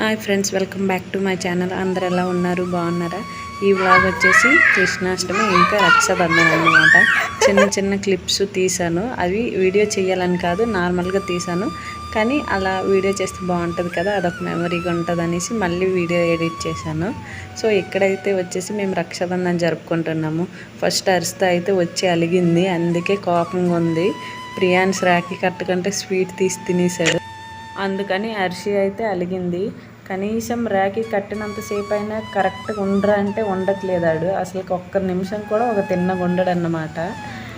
Hi friends welcome back to my channel. అందరు ఎలా ఉన్నారు? బాగున్నారా? ఈ వ్లాగ్ వచ్చేసి కృష్ణాష్టమి ఇంకా రక్షాబంధన్ అనమాట చిన్న చిన్న క్లిప్స్ తీసాను అవి వీడియో చేయాలని కాదు నార్మల్గా తీసాను కానీ అలా వీడియో చేస్తే బాగుంటుంది కదా అదొక మెమరీగా ఉంటుంది అనేసి మళ్ళీ వీడియో ఎడిట్ చేశాను. సో ఇక్కడైతే వచ్చేసి మేము రక్షాబంధన్ జరుపుకుంటున్నాము. ఫస్ట్ అరిస్త అయితే వచ్చి అలిగింది. అందుకే కోపంగా ఉంది. ప్రియాన్స్ రాఖీ కట్టుకుంటే స్వీట్ తీసి తినేసాడు అందుకని అరిసి అయితే అలిగింది. కనీసం ర్యాకి కట్టినంతసేపు అయినా కరెక్ట్గా ఉండరా అంటే ఉండట్లేదాడు అసలు ఒక్క నిమిషం కూడా ఒక తిన్నగా ఉండడన్నమాట.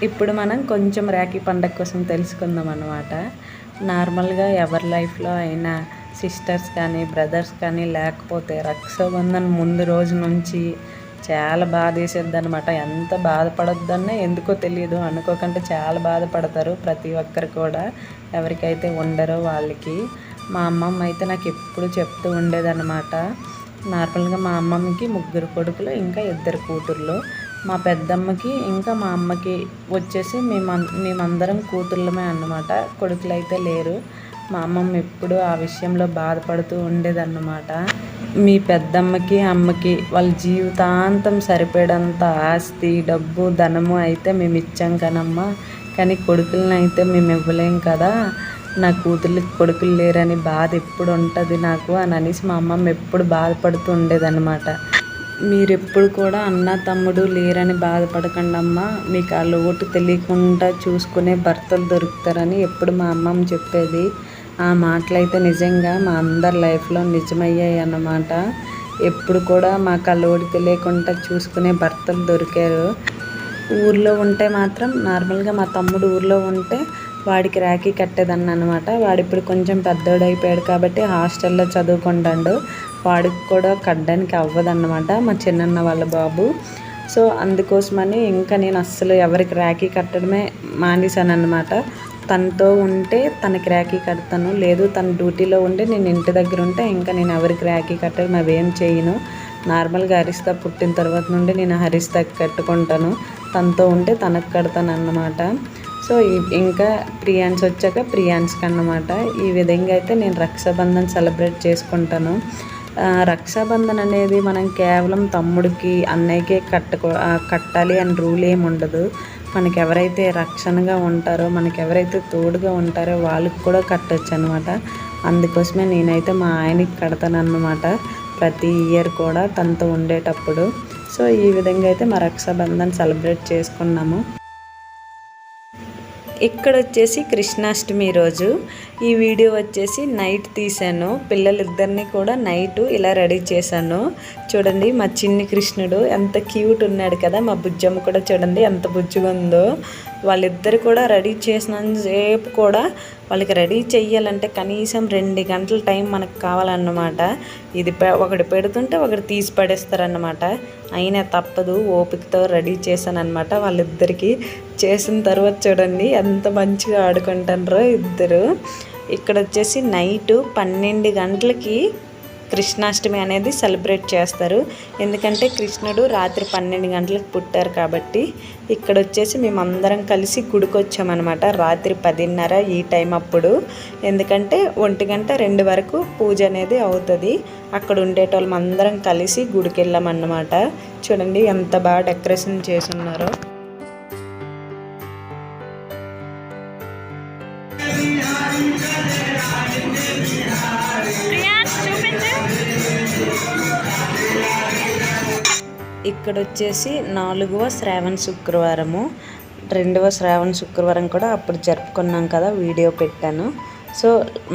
ఇప్పుడు మనం కొంచెం ర్యాకీ పండగ కోసం తెలుసుకుందాం అన్నమాట. నార్మల్గా ఎవరి లైఫ్లో అయినా సిస్టర్స్ కానీ బ్రదర్స్ కానీ లేకపోతే రక్షాబంధన్ ముందు రోజు నుంచి చాలా బాధ వేసేద్ది అనమాట ఎంత బాధపడొద్దన్నా ఎందుకో తెలియదు అనుకోకంటే చాలా బాధపడతారు ప్రతి ఒక్కరు కూడా. ఎవరికైతే ఉండరో వాళ్ళకి. మా అమ్మమ్మ అయితే నాకు ఎప్పుడు చెప్తూ ఉండేదన్నమాట. నార్మల్గా మా అమ్మమ్మకి ముగ్గురు కొడుకులు ఇంకా ఇద్దరు కూతుర్లు. మా పెద్దమ్మకి ఇంకా మా అమ్మకి వచ్చేసి మేము మేమందరం కూతుర్లమే అన్నమాట. కొడుకులు అయితే లేరు. మా అమ్మమ్మ ఎప్పుడు ఆ విషయంలో బాధపడుతూ ఉండేదన్నమాట. మీ పెద్దమ్మకి అమ్మకి వాళ్ళ జీవితాంతం సరిపడంత ఆస్తి డబ్బు ధనము అయితే మేము ఇచ్చాం కనమ్మా. కానీ కొడుకులను అయితే మేము ఇవ్వలేం కదా. నా కూతుర్లకి కొడుకులు లేరని బాధ ఎప్పుడు ఉంటుంది నాకు అని అనేసి మా అమ్మమ్మ ఎప్పుడు బాధపడుతూ ఉండేదన్నమాట. మీరు ఎప్పుడు కూడా అన్న తమ్ముడు లేరని బాధపడకండి అమ్మ. మీకు ఆ లోటు తెలియకుండా చూసుకునే భర్తలు దొరుకుతారని ఎప్పుడు మా అమ్మమ్మ చెప్పేది. ఆ మాటలైతే నిజంగా మా అందరి లైఫ్లో నిజమయ్యాయి అన్నమాట. ఎప్పుడు కూడా మా కళ్ళోడికి లేకుండా తెలియకుండా చూసుకునే భర్తలు దొరికారు. ఊర్లో ఉంటే మాత్రం నార్మల్గా మా తమ్ముడు ఊర్లో ఉంటే వాడికి రాఖీ కట్టేదాన్ని అనమాట వాడు ఇప్పుడు కొంచెం పెద్దోడు అయిపోయాడు కాబట్టి హాస్టల్లో చదువుకుంటాడు. వాడికి కూడా కట్టడానికి అవ్వదన్నమాట మా చిన్నన్న వాళ్ళ బాబు. సో అందుకోసమని ఇంకా నేను అస్సలు ఎవరికి రాఖీ కట్టడమే మానేశాను అనమాట తనతో ఉంటే తనకి రాఖీ కడతాను. లేదు తన డ్యూటీలో ఉంటే నేను ఇంటి దగ్గర ఉంటే ఇంకా నేను ఎవరికి రాఖీ కట్టడం అవేం చేయను. నార్మల్గా హరిస్తా పుట్టిన తర్వాత నుండి నేను హరిస్తాకి కట్టుకుంటాను. తనతో ఉంటే తనకు కడతాను అన్నమాట. సో ఇంకా ప్రియాన్స్ వచ్చాక ప్రియాన్స్కి అన్నమాట. ఈ విధంగా అయితే నేను రక్షాబంధన్ సెలబ్రేట్ చేసుకుంటాను. రక్షాబంధన్ అనేది మనం కేవలం తమ్ముడికి అన్నయ్యకే కట్టుకో కట్టాలి అని రూల్ ఏమి ఉండదు. మనకి ఎవరైతే రక్షణగా ఉంటారో మనకి ఎవరైతే తోడుగా ఉంటారో వాళ్ళకి కూడా కట్టచ్చు అనమాట అందుకోసమే నేనైతే మా ఆయనకి కడతానన్నమాట. ప్రతి ఇయర్ కూడా తనతో ఉండేటప్పుడు. సో ఈ విధంగా అయితే మా రక్షాబంధన్ సెలబ్రేట్ చేసుకున్నాము. ఇక్కడ వచ్చేసి కృష్ణాష్టమి రోజు. ఈ వీడియో వచ్చేసి నైట్ తీశాను. పిల్లలిద్దరిని కూడా నైట్ ఇలా రెడీ చేశాను. చూడండి మా చిన్ని కృష్ణుడు ఎంత క్యూట్ ఉన్నాడు కదా. మా బుజ్జమ్మ కూడా చూడండి ఎంత బుజ్జుగా ఉందో వాళ్ళిద్దరు కూడా రెడీ చేసినంతసేపు కూడా వాళ్ళకి రెడీ చెయ్యాలంటే కనీసం రెండు గంటల టైం మనకు కావాలన్నమాట. ఇది ఒకటి పెడుతుంటే ఒకటి తీసి పడేస్తారన్నమాట. అయినా తప్పదు ఓపికతో రెడీ చేశానమాట వాళ్ళిద్దరికీ. చేసిన తర్వాత చూడండి ఎంత మంచిగా ఆడుకుంటారో ఇద్దరు. ఇక్కడ వచ్చేసి నైటు పన్నెండు గంటలకి కృష్ణాష్టమి అనేది సెలబ్రేట్ చేస్తారు. ఎందుకంటే కృష్ణుడు రాత్రి పన్నెండు గంటలకు పుట్టారు కాబట్టి ఇక్కడ వచ్చేసి మేమందరం కలిసి గుడికి వచ్చామన్నమాట రాత్రి పదిన్నర ఈ టైం అప్పుడు. ఎందుకంటే ఒంటి గంట రెండు వరకు పూజ అనేది అవుతుంది. అక్కడ ఉండేటోళ్ళం అందరం కలిసి గుడికి వెళ్ళామన్నమాట చూడండి ఎంత బాగా డెకరేషన్ చేసి ఉన్నారో. ఇక్కడ వచ్చేసి నాలుగవ శ్రావణ శుక్రవారము. రెండవ శ్రావణ శుక్రవారం కూడా అప్పుడు జరుపుకున్నాం కదా వీడియో పెట్టాను. సో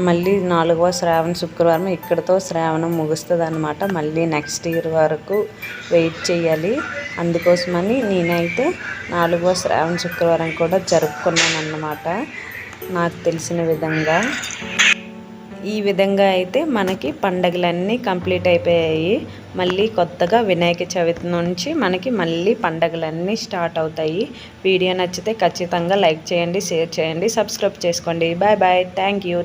మళ్ళీ నాలుగవ శ్రావణ శుక్రవారం ఇక్కడతో శ్రావణం ముగుస్తుంది అనమాట మళ్ళీ నెక్స్ట్ ఇయర్ వరకు వెయిట్ చేయాలి. అందుకోసమని నేనైతే నాలుగవ శ్రావణ శుక్రవారం కూడా జరుపుకున్నాను అన్నమాట నాకు తెలిసిన విధంగా. ఈ విధంగా అయితే మనకి పండగలన్నీ కంప్లీట్ అయిపోయాయి. మళ్ళీ కొత్తగా వినాయక చవితి నుంచి మనకి మళ్ళీ పండగలన్నీ స్టార్ట్ అవుతాయి. వీడియో నచ్చితే ఖచ్చితంగా లైక్ చేయండి షేర్ చేయండి సబ్స్క్రైబ్ చేసుకోండి. Bye bye. Thank you